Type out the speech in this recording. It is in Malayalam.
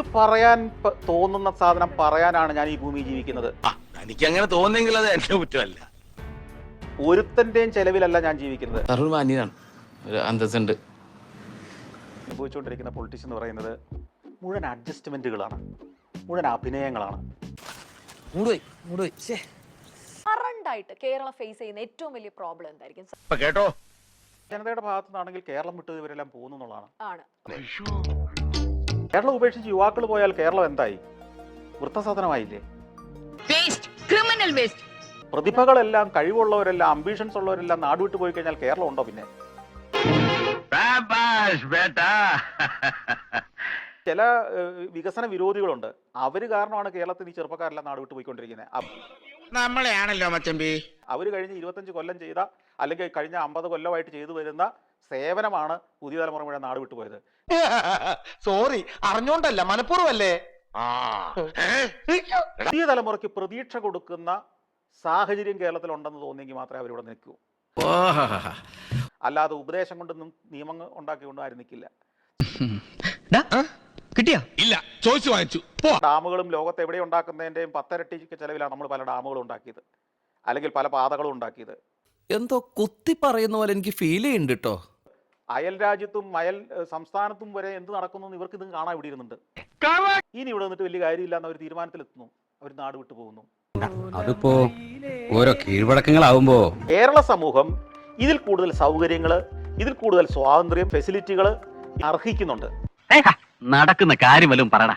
എനിക്ക് പറയാൻ തോന്നുന്ന സാധനം പറയാനാണ് ഞാൻ ഈ ഭൂമി ജീവിക്കുന്നത്. എനിക്ക് അങ്ങനെ തോന്നുന്നെങ്കിൽ അത് എന്റെ കുറ്റമല്ല. ഒരുത്തന്റെയും ചെലവിലല്ല ഞാൻ ജീവിക്കുന്നത്. സാറൊരു മാന്യനാണ്. ഒരു അന്തസ്സുണ്ട്. അനുഭവിച്ചുകൊണ്ടിരിക്കുന്ന പൊളിറ്റിക്സ് എന്ന് പറയുന്നത് മുഴുവൻ അഡ്ജസ്റ്റ്മെന്റുകളാണ് മുഴുവൻ അഭിനയങ്ങളാണ്. കറണ്ടായിട്ട് കേരളം ഫേസ് ചെയ്യുന്ന ഏറ്റവും വലിയ പ്രോബ്ലം എന്തായിരിക്കും? ഇപ്പൊ കേട്ടോ. ജനതയുടെ ഭാഗത്തു നിന്നാണെങ്കിൽ കേരളം വിട്ടു ഇവരെല്ലാം പോകുന്നു എന്നുള്ളതാണ്. ആണ്. കേരളം ഉപേക്ഷിച്ച് യുവാക്കൾ പോയാൽ കേരളം എന്തായി? വൃത്തസാധനമായില്ലേ? വേസ്റ്റ് ക്രിമിനൽ വേസ്റ്റ് പ്രതിഭകളെല്ലാം കഴിവുള്ളവരെല്ലാം അംബീഷൻസ് ഉള്ളവരെല്ലാം നാട് വിട്ടു പോയി കഴിഞ്ഞാൽ കേരളം ഉണ്ടോ പിന്നെ? ചില വികസന വിരോധികളുണ്ട്. അവർ കാരണമാണ് കേരളത്തിൽ ഈ ചെറുപ്പക്കാരെല്ലാം നാട് വിട്ടു പോയിക്കൊണ്ടിരിക്കുന്നത് നമ്മളെയാണല്ലോ മച്ചമ്പി. അവർ കഴിഞ്ഞ ഇരുപത്തഞ്ച് കൊല്ലം ചെയ്ത അല്ലെങ്കിൽ കഴിഞ്ഞ അമ്പത് കൊല്ലമായിട്ട് ചെയ്തു വരുന്ന സേവനമാണ് പുതിയ തലമുറ മുഴുവൻ നാട് വിട്ടുപോയത്. സോറി അറിഞ്ഞോണ്ടല്ല മനഃപൂർവല്ലേ ആ. പുതിയ തലമുറയ്ക്ക് പ്രതീക്ഷ കൊടുക്കുന്ന സാഹചര്യം കേരളത്തിൽ ഉണ്ടെന്ന് തോന്നിയെങ്കിൽ മാത്രമേ അവരിവിടെ നിൽക്കൂ. അല്ലാതെ ഉപദേശം കൊണ്ടൊന്നും നിയമങ്ങൾ ഉണ്ടാക്കിക്കൊണ്ടും ആരും നിൽക്കില്ല. കിട്ടിയാ? ഇല്ല ചോദിച്ചു വാങ്ങിച്ചു. പോ. ഡാമുകളും ലോകത്ത് എവിടെ ഉണ്ടാക്കുന്നതിന്റെയും പത്തരട്ടി ചെലവിലാണ് നമ്മൾ പല ഡാമുകളും ഉണ്ടാക്കിയത്. അല്ലെങ്കിൽ പല പാതകളും ഉണ്ടാക്കിയത്. എന്തോ കുത്തി പറയുന്ന പോലെ എനിക്ക് ഫീൽ ചെയ്യുന്നുണ്ട് കേട്ടോ അയൽ രാജ്യത്തും അയൽ സംസ്ഥാനത്തും വരെ എന്ത് നടക്കുന്നു എന്ന് ഇവർക്ക് ഇത് കാണാൻ ഇവിടെ ഇരുന്നുണ്ട്. ഇനി ഇവിടെ നിന്നിട്ട് വലിയ കാര്യമില്ല എന്ന ഒരു തീരുമാനത്തിലെത്തുന്നു. അവർ നാട് വിട്ടു പോകുന്നു. അതിപ്പോ ഓരോ കീഴ്വഴക്കങ്ങളാവുമ്പോ കേരള സമൂഹം ഇതിൽ കൂടുതൽ സൗകര്യങ്ങൾ ഇതിൽ കൂടുതൽ സ്വാതന്ത്ര്യം ഫെസിലിറ്റികൾ അർഹിക്കുന്നുണ്ട്. നടക്കുന്ന കാര്യം വല്ലതും പറയടാ.